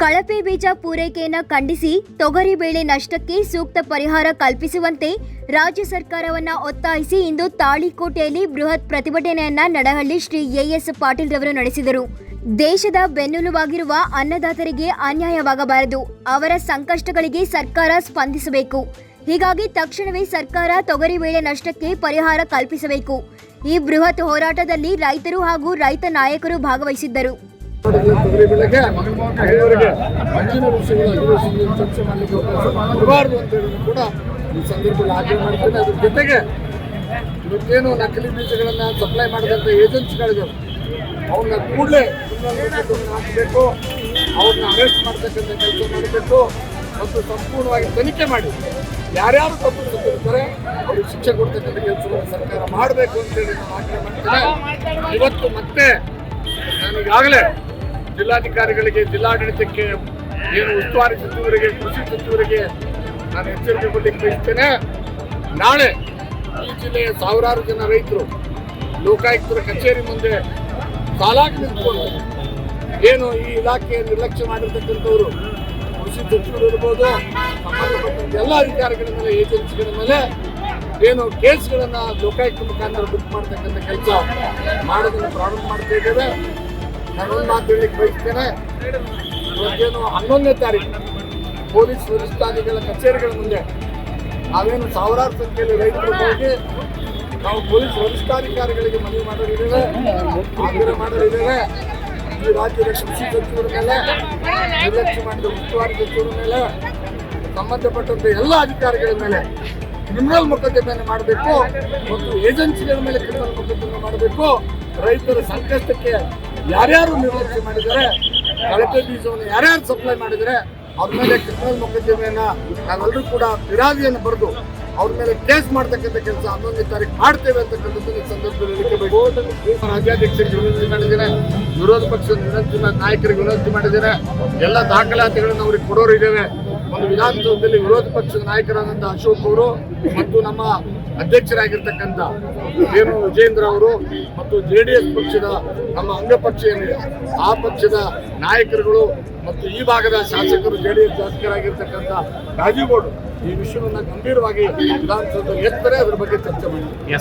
ಕಳಪೆ ಬೀಜ ಪೂರೈಕೆಯನ್ನು ಖಂಡಿಸಿ ತೊಗರಿ ಬೆಳೆ ನಷ್ಟಕ್ಕೆ ಸೂಕ್ತ ಪರಿಹಾರ ಕಲ್ಪಿಸುವಂತೆ ರಾಜ್ಯ ಸರ್ಕಾರವನ್ನು ಒತ್ತಾಯಿಸಿ ಇಂದು ತಾಳಿಕೋಟೆಯಲ್ಲಿ ಬೃಹತ್ ಪ್ರತಿಭಟನೆಯನ್ನ ನಡಹಳ್ಳಿ ಶ್ರೀ ಎಎಸ್ ಪಾಟೀಲ್ ರವರು ನಡೆಸಿದರು. ದೇಶದ ಬೆನ್ನೆಲುಬಾಗಿರುವ ಅನ್ನದಾತರಿಗೆ ಅನ್ಯಾಯವಾಗಬಾರದು. ಅವರ ಸಂಕಷ್ಟಗಳಿಗೆ ಸರ್ಕಾರ ಸ್ಪಂದಿಸಬೇಕು. ಹೀಗಾಗಿ ತಕ್ಷಣವೇ ಸರ್ಕಾರ ತೊಗರಿ ಬೆಳೆ ನಷ್ಟಕ್ಕೆ ಪರಿಹಾರ ಕಲ್ಪಿಸಬೇಕು. ಈ ಬೃಹತ್ ಹೋರಾಟದಲ್ಲಿ ರೈತರು ಹಾಗೂ ರೈತ ನಾಯಕರು ಭಾಗವಹಿಸಿದ್ದರು. ತೊಗರಿ ಬೆಳೆಗೆ ಅವರಿಗೆ ಮಂಜಿನ ವಿಷಯಗಳ ಅಧಿವೇಶನದಲ್ಲಿ ಚರ್ಚೆ ಮಾಡಲಿಕ್ಕೆ ಅವಕಾಶ ಕೊಡಬಾರ್ದು ಅಂತ ಕೂಡ ಈ ಸಂದರ್ಭದಲ್ಲಿ ಆಗ್ರಹ ಮಾಡ್ತೇನೆ ಅದ್ರ ಜೊತೆಗೆ ಇವತ್ತೇನು ನಕಲಿ ಬೀಜಗಳನ್ನ ಸಪ್ಲೈ ಮಾಡಿದಂಥ ಏಜೆನ್ಸಿಗಳಿದ್ದಾವೆ ಅವನ್ನ ಕೂಡಲೇ ಹಾಕಬೇಕು. ಅವ್ರನ್ನ ಅರೆಸ್ಟ್ ಮಾಡ್ತಕ್ಕಂಥ ಕೆಲಸ ಮಾಡಬೇಕು. ಮತ್ತು ಸಂಪೂರ್ಣವಾಗಿ ತನಿಖೆ ಮಾಡಿ. ಯಾರ್ಯಾರು ತಪ್ಪು ತಪ್ಪಿರ್ತಾರೆ ಅವ್ರಿಗೆ ಶಿಕ್ಷೆ ಕೊಡ್ತಕ್ಕಂಥ ಕೆಲಸವನ್ನು ಸರ್ಕಾರ ಮಾಡಬೇಕು ಅಂತೇಳಿ ನಾನು ಆಗ್ರಹ ಮಾಡ್ತೇನೆ ಇವತ್ತು ಮತ್ತೆ ನಾನೀಗಾಗಲೇ ಜಿಲ್ಲಾಧಿಕಾರಿಗಳಿಗೆ, ಜಿಲ್ಲಾಡಳಿತಕ್ಕೆ ಏನು ಉಸ್ತುವಾರಿ ಸಚಿವರಿಗೆ, ಕೃಷಿ ಸಚಿವರಿಗೆ ನಾನು ಎಚ್ಚರಿಕೆ ಕೊಡಲಿಕ್ಕೆ ಬಯಸ್ತೇನೆ. ನಾಳೆ ಈ ಜಿಲ್ಲೆಯ ಸಾವಿರಾರು ಜನ ರೈತರು ಲೋಕಾಯುಕ್ತರ ಕಚೇರಿ ಮುಂದೆ ಸಾಲಾಗಿ ನಿಂತ್ಕೊಂಡು ಏನು ಈ ಇಲಾಖೆಯ ನಿರ್ಲಕ್ಷ್ಯ ಮಾಡಿರ್ತಕ್ಕಂಥವ್ರು, ಕೃಷಿ ಸಚಿವರು ಇರ್ಬೋದು ಸಂಬಂಧಪಟ್ಟಂತ ಎಲ್ಲ ಅಧಿಕಾರಿಗಳ ಮೇಲೆ, ಏಜೆನ್ಸಿಗಳ ಮೇಲೆ ಏನು ಕೇಸ್ಗಳನ್ನು ಲೋಕಾಯುಕ್ತ ಮುಖಾಂತರ ಬುಕ್ ಮಾಡ್ತಕ್ಕಂಥ ಕೆಲಸ ಮಾಡೋದನ್ನು ಪ್ರಾರಂಭ ಮಾಡ್ತಾ ಇದ್ದೇವೆ. ನಾನು ಒಂದು ಮಾತು ಹೇಳಲಿಕ್ಕೆ ಬಯಸ್ತೇನೆ. ಇವತ್ತೇನು ಹನ್ನೊಂದನೇ ತಾರೀಕು ಪೊಲೀಸ್ ವರಿಷ್ಠಾಧಿಕಾರಿಗಳ ಕಚೇರಿಗಳ ಮುಂದೆ ನಾವೇನು ಸಾವಿರಾರು ಸಂಖ್ಯೆಯಲ್ಲಿ ರೈತರು ಹೋಗಿ ನಾವು ಪೊಲೀಸ್ ವರಿಷ್ಠಾಧಿಕಾರಿಗಳಿಗೆ ಮನವಿ ಮಾಡಲಿದ್ದೇವೆ, ಆಗ್ರಹ ಮಾಡಲಿದ್ದೇವೆ. ಈ ರಾಜ್ಯದ ಕೃಷಿ ಸಚಿವರ ಮೇಲೆ, ನಿರ್ಲಕ್ಷ್ಯ ಮಾಡಿದ ಉಸ್ತುವಾರಿ ಸಚಿವರ ಮೇಲೆ, ಸಂಬಂಧಪಟ್ಟಂತ ಎಲ್ಲ ಅಧಿಕಾರಿಗಳ ಮೇಲೆ ಕ್ರಿಮಿನಲ್ ಮೊಕದ್ದಮೆಯನ್ನು ಮಾಡಬೇಕು ಮತ್ತು ಏಜೆನ್ಸಿಗಳ ಮೇಲೆ ಕ್ರಿಮಿನಲ್ ಮೊಕದ್ದಮೆ ಮಾಡಬೇಕು. ರೈತರ ಸಂಕಷ್ಟಕ್ಕೆ ಯಾರ್ಯಾರು ನಿರ್ಲಕ್ಷ್ಯ ಮಾಡಿದರೆ ಕಳಪೆ ಬೀಜವನ್ನು ಯಾರ್ಯಾರು ಸಪ್ಲೈ ಮಾಡಿದರೆ ಅವ್ರ ಮೇಲೆ ಕ್ರಿಮಿನಲ್ ಮೊಕದ್ದಮೆಯನ್ನ ನಾವೆಲ್ಲರೂ ಕೂಡ ಬಿರಾದಿಯನ್ನು ಬರೆದು ಅವ್ರ ಮೇಲೆ ಕೇಸ್ ಮಾಡ್ತಕ್ಕಂಥ ಕೆಲಸ ಹನ್ನೊಂದನೇ ತಾರೀಕು ಮಾಡ್ತೇವೆ ಅಂತಕ್ಕಂಥದ್ದು ಈ ಸಂದರ್ಭದಲ್ಲಿ ರಾಜ್ಯಾಧ್ಯಕ್ಷ ರಾಜ್ಯಾಧ್ಯಕ್ಷರಿಗೆ ವಿನಂತಿ ಮಾಡಿದ್ದಾರೆ? ವಿರೋಧ ಪಕ್ಷದ ವಿನಂತಿ ನಾಯಕರಿಗೆ ವಿನಂತಿ ಮಾಡಿದ್ದಾರೆ? ಎಲ್ಲ ದಾಖಲಾತಿಗಳನ್ನು ಅವ್ರಿಗೆ ಕೊಡೋರಿದ್ದೇವೆ ಒಂದು ವಿಧಾನಸೌಧದಲ್ಲಿ ವಿರೋಧ ಪಕ್ಷದ ನಾಯಕರಾದಂಥ ಅಶೋಕ್ ಅವರು ಮತ್ತು ನಮ್ಮ ಅಧ್ಯಕ್ಷರಾಗಿರ್ತಕ್ಕಂಥ ಏನು ವಿಜೇಂದ್ರ ಅವರು ಮತ್ತು ಜೆ ಡಿ ಎಸ್ ಪಕ್ಷದ ನಮ್ಮ ಅಂಗಪಕ್ಷ ಏನಿದೆ ಆ ಪಕ್ಷದ ನಾಯಕರುಗಳು ಮತ್ತು ಈ ಭಾಗದ ಶಾಸಕರು ಜೆ ಡಿ ಎಸ್ ಶಾಸಕರಾಗಿರ್ತಕ್ಕಂಥ ರಾಜೀವ್ ಗೌಡ್ ಈ ವಿಷಯವನ್ನು ಗಂಭೀರವಾಗಿ ವಿಧಾನಸೌಧದಲ್ಲಿ ಎತ್ತರೆ ಅದರ ಬಗ್ಗೆ ಚರ್ಚೆ ಮಾಡಿ.